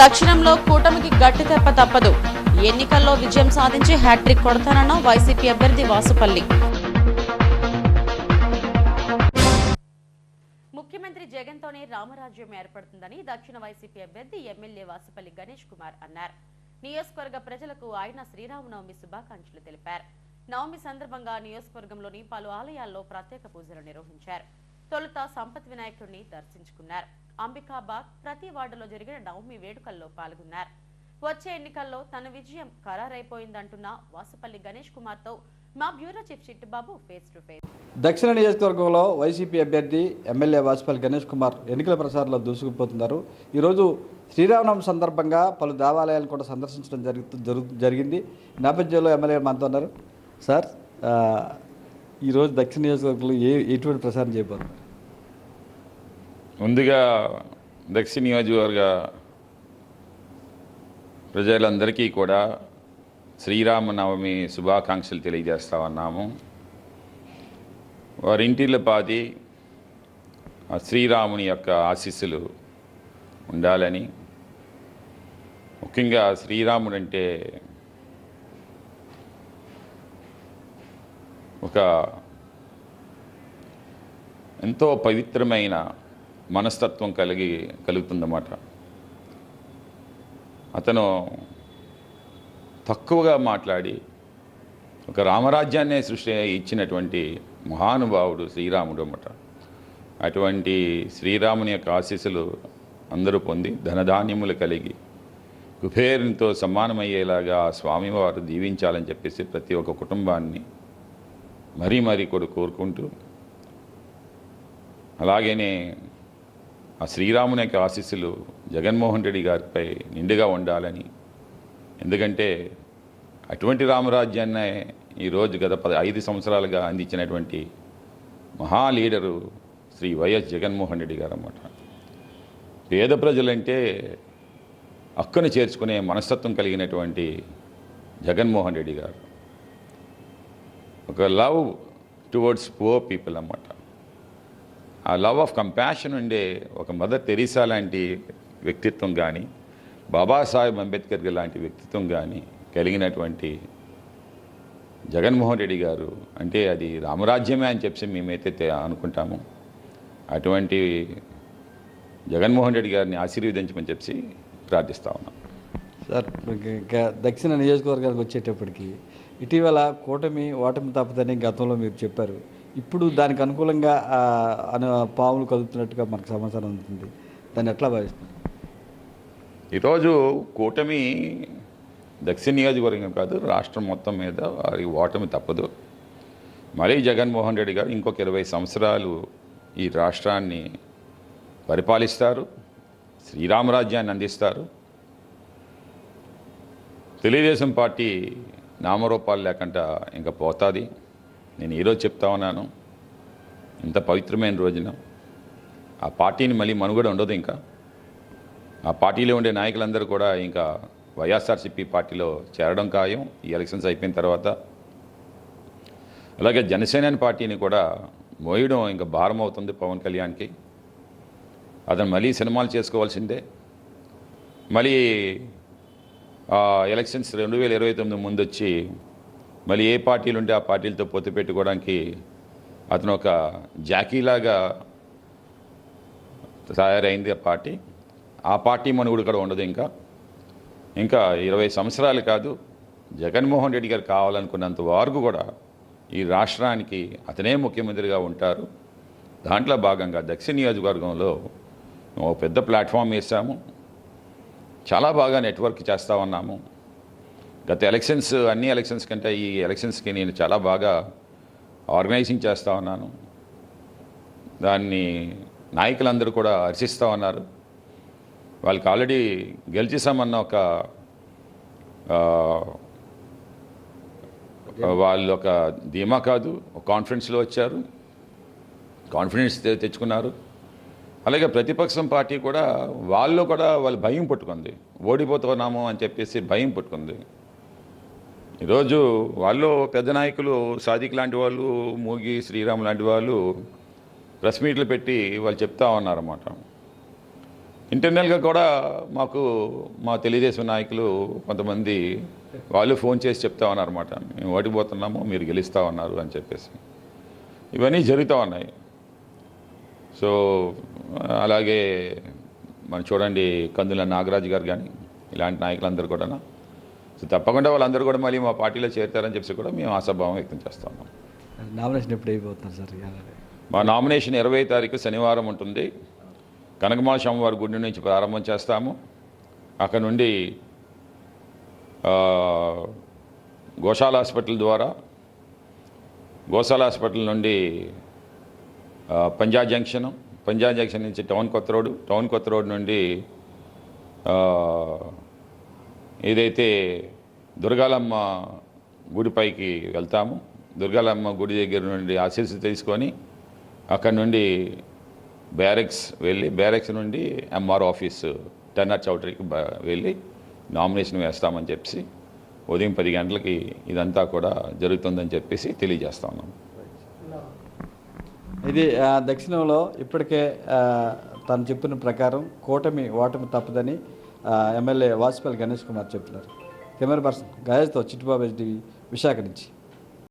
దక్షిణంలో కూటమికి గట్టి తెప్ప తప్పదు. ఎన్నికల్లో విజయం సాధించి హ్యాట్రిక్ కొడతానన్న వైసీపీ అభ్యర్థి వాసుపల్లి. ముఖ్యమంత్రి జగన్తోనే రామరాజ్యం ఏర్పడుతుందని దక్షిణ వైసీపీ అభ్యర్థి ఎమ్మెల్యే వాసుపల్లి గణేష్ కుమార్ అన్నారు. నియోజకవర్గ ప్రజలకు ఆయన శ్రీరామనవమి శుభాకాంక్షలు తెలిపారు. నవమి సందర్భంగా నియోజకవర్గంలోని పలు ఆలయాల్లో ప్రత్యేక పూజలు నిర్వహించారు. తొలుత సంపత్ వినాయకుడిని దర్శించుకున్నారు. అంబికాబాద్ ప్రతి వార్డులో జరిగిన నవమి వేడుకల్లో పాల్గొన్నారు. వచ్చే ఎన్నికల్లో తన విజయం ఖరారైపోయిందంటున్న వాసుపల్లి గణేష్ కుమార్తో మా bureau chief Chittubabu face to face. దక్షిణ నియోజకవర్గంలో వైసీపీ అభ్యర్థి ఎమ్మెల్యే వాజపల్లి గణేష్ కుమార్ ఎన్నికల ప్రచారంలో దూసుకుపోతున్నారు. ఈరోజు శ్రీరామనవమి సందర్భంగా పలు దేవాలయాలను కూడా సందర్శించడం జరుగు జరుగు జరిగింది. నేపథ్యంలో ఎమ్మెల్యే మనతో ఉన్నారు. సార్ ఈరోజు దక్షిణ నియోజకవర్గంలో ఏ ఎటువంటి ప్రచారం చేయబోతున్నారు? ముందుగా దక్షిణ నియోజకవర్గ ప్రజలందరికీ కూడా శ్రీరామనవమి శుభాకాంక్షలు తెలియజేస్తా ఉన్నాము. వారింటిలో పాది ఆ శ్రీరాముని యొక్క ఆశీస్సులు ఉండాలని. ముఖ్యంగా శ్రీరాముడు అంటే ఒక ఎంతో పవిత్రమైన మనస్తత్వం కలిగి కలుగుతుందన్నమాట. అతను తక్కువగా మాట్లాడి ఒక రామరాజ్యాన్నే సృష్టి ఇచ్చినటువంటి మహానుభావుడు శ్రీరాముడు అన్నమాట. అటువంటి శ్రీరాముని యొక్క ఆశీస్సులు అందరూ పొంది ధనధాన్యములు కలిగి కుబేరునితో సమానమయ్యేలాగా ఆ స్వామివారు దీవించాలని చెప్పేసి ప్రతి ఒక్క కుటుంబాన్ని మరీ మరీ కూడా కోరుకుంటూ అలాగనే ఆ శ్రీరాముని యొక్క ఆశీస్సులు జగన్మోహన్ రెడ్డి గారిపై నిండుగా ఉండాలని. ఎందుకంటే అటువంటి రామరాజ్యాన్ని ఈరోజు గత పది ఐదు సంవత్సరాలుగా అందించినటువంటి మహా లీడరు శ్రీ వైఎస్ జగన్మోహన్ రెడ్డి గారు అన్నమాట పేద ప్రజలంటే హక్కును చేర్చుకునే మనస్తత్వం కలిగినటువంటి జగన్మోహన్ రెడ్డి గారు. ఒక లవ్ టువర్డ్స్ పువర్ పీపుల్ అన్నమాట. ఆ లవ్ ఆఫ్ కంపాషన్ ఉండే ఒక మదర్ తెరీసా లాంటి వ్యక్తిత్వం కానీ బాబాసాహెబ్ అంబేద్కర్ లాంటి వ్యక్తిత్వం కానీ కలిగినటువంటి జగన్మోహన్ రెడ్డి గారు అంటే అది రామరాజ్యమే అని చెప్పి మేమైతే అనుకుంటాము. అటువంటి జగన్మోహన్ రెడ్డి గారిని ఆశీర్వదించమని చెప్పి ప్రార్థిస్తా ఉన్నాం. సార్ దక్షిణ నియోజకవర్గానికి వచ్చేటప్పటికి ఇటీవల కూటమి ఓటమి తప్పదని గతంలో మీరు చెప్పారు. ఇప్పుడు దానికి అనుకూలంగా పాములు కదుపుతున్నట్టుగా మనకు సమాచారం ఉంటుంది దాన్ని ఎట్లా భావిస్తుంది ఈరోజు కూటమి దక్షిణ నియోజకవర్గం కాదు రాష్ట్రం మొత్తం మీద వారి ఓటమి తప్పదు. మరీ జగన్మోహన్ రెడ్డి గారు ఇంకొక ఇరవై సంవత్సరాలు ఈ రాష్ట్రాన్ని పరిపాలిస్తారు శ్రీరామరాజ్యాన్ని అందిస్తారు. తెలుగుదేశం పార్టీ నామరూపాలు లేకుండా ఇంకా పోతుంది. నేను ఈరోజు చెప్తా ఉన్నాను. ఇంత పవిత్రమైన రోజున ఆ పార్టీని మళ్ళీ మనుగడ ఉండదు ఇంకా. ఆ పార్టీలో ఉండే నాయకులందరూ కూడా ఇంకా వైఎస్ఆర్సీపీ పార్టీలో చేరడం ఖాయం. ఈ ఎలక్షన్స్ అయిపోయిన తర్వాత అలాగే జనసేన పార్టీని కూడా మోయడం ఇంకా భారం అవుతుంది పవన్ కళ్యాణ్కి. అతను మళ్ళీ సినిమాలు చేసుకోవాల్సిందే. మళ్ళీ ఆ, ఎలక్షన్స్ రెండు వేల ఇరవై తొమ్మిది ముందు వచ్చి మళ్ళీ ఏ పార్టీలు ఉంటే ఆ పార్టీలతో పొత్తు పెట్టుకోవడానికి అతను ఒక జాకీలాగా తయారైంది ఆ పార్టీ. ఆ పార్టీ మనుగుడు కూడా ఉండదు ఇంకా. ఇంకా ఇరవై సంవత్సరాలు కాదు జగన్మోహన్ రెడ్డి గారు కావాలనుకున్నంత వరకు కూడా ఈ రాష్ట్రానికి అతనే ముఖ్యమంత్రిగా ఉంటారు. దాంట్లో భాగంగా దక్షిణ నియోజకవర్గంలో ఓ పెద్ద ప్లాట్ఫామ్ వేసాము చాలా బాగా నెట్వర్క్ చేస్తూ ఉన్నాము. గత ఎలక్షన్స్ అన్ని ఎలక్షన్స్ కంటే ఈ ఎలక్షన్స్కి నేను చాలా బాగా ఆర్గనైజింగ్ చేస్తూ ఉన్నాను. దాన్ని నాయకులందరూ కూడా హర్షిస్తూ ఉన్నారు. వాళ్ళకి ఆల్రెడీ గెలిచేసామన్న ఒక వాళ్ళు ఒక ధీమా కాదు ఒక కాన్ఫిడెన్స్లో వచ్చారు. కాన్ఫిడెన్స్ తెచ్చుకున్నారు. అలాగే ప్రతిపక్షం పార్టీ కూడా వాళ్ళు కూడా వాళ్ళు భయం పుట్టుకుంది. ఓడిపోతున్నాము అని చెప్పేసి భయం పుట్టుకుంది. ఈరోజు వాళ్ళు పెద్ద నాయకులు సాదిక్ లాంటి వాళ్ళు మూగి శ్రీరామ్ లాంటి వాళ్ళు ప్రెస్ మీట్లు పెట్టి వాళ్ళు చెప్తా ఉన్నారన్నమాట. ఇంటర్నల్గా కూడా మాకు మా తెలుగుదేశం నాయకులు కొంతమంది వాళ్ళు ఫోన్ చేసి చెప్తా ఉన్నారన్నమాట. మేము ఓడిపోతున్నాము మీరు గెలుస్తూ ఉన్నారు అని చెప్పేసి. ఇవన్నీ జరుగుతూ ఉన్నాయి. సో అలాగే మనం చూడండి కందుల నాగరాజు గారు కానీ ఇలాంటి నాయకులందరూ కూడా సో తప్పకుండా వాళ్ళందరూ కూడా మళ్ళీ మా పార్టీలో చేరుతారని చెప్పి కూడా మేము ఆశాభావం వ్యక్తం చేస్తాము నామినేషన్ ఎప్పుడు అయిపోతున్నారు సార్? మా నామినేషన్ ఇరవై తారీఖు శనివారం ఉంటుంది. కనకమాల స్వామివారి గుడి నుంచి ప్రారంభం చేస్తాము. అక్కడ నుండి గోశాల హాస్పిటల్ ద్వారా గోశాల హాస్పిటల్ నుండి ఆ, పంజా జంక్షన్ పంజా జంక్షన్ నుంచి టౌన్ కొత్త రోడ్ టౌన్ కొత్త రోడ్ నుండి ఏదైతే దుర్గాలమ్మ గుడిపైకి వెళ్తాము దుర్గాలమ్మ గుడి దగ్గర నుండి ఆశీస్సు తీసుకొని అక్కడ నుండి బ్యారెక్స్ వెళ్ళి బ్యారెక్స్ నుండి ఎంఆర్ ఆఫీస్ టెన్నర్ చౌటరీకి వెళ్ళి నామినేషన్ వేస్తామని చెప్పి ఉదయం పది గంటలకి ఇదంతా కూడా జరుగుతుందని చెప్పేసి తెలియజేస్తా ఉన్నాం. ఇది దక్షిణంలో ఇప్పటికే తను చెప్పిన ప్రకారం కూటమి ఓటమి తప్పదని ఎమ్మెల్యే వాజ్పేయి గణేష్ కుమార్ చెప్తున్నారు కెమెరా పర్సన్ గయాజ్తో చిట్టుబాబు టీవీ విశాఖ నుంచి.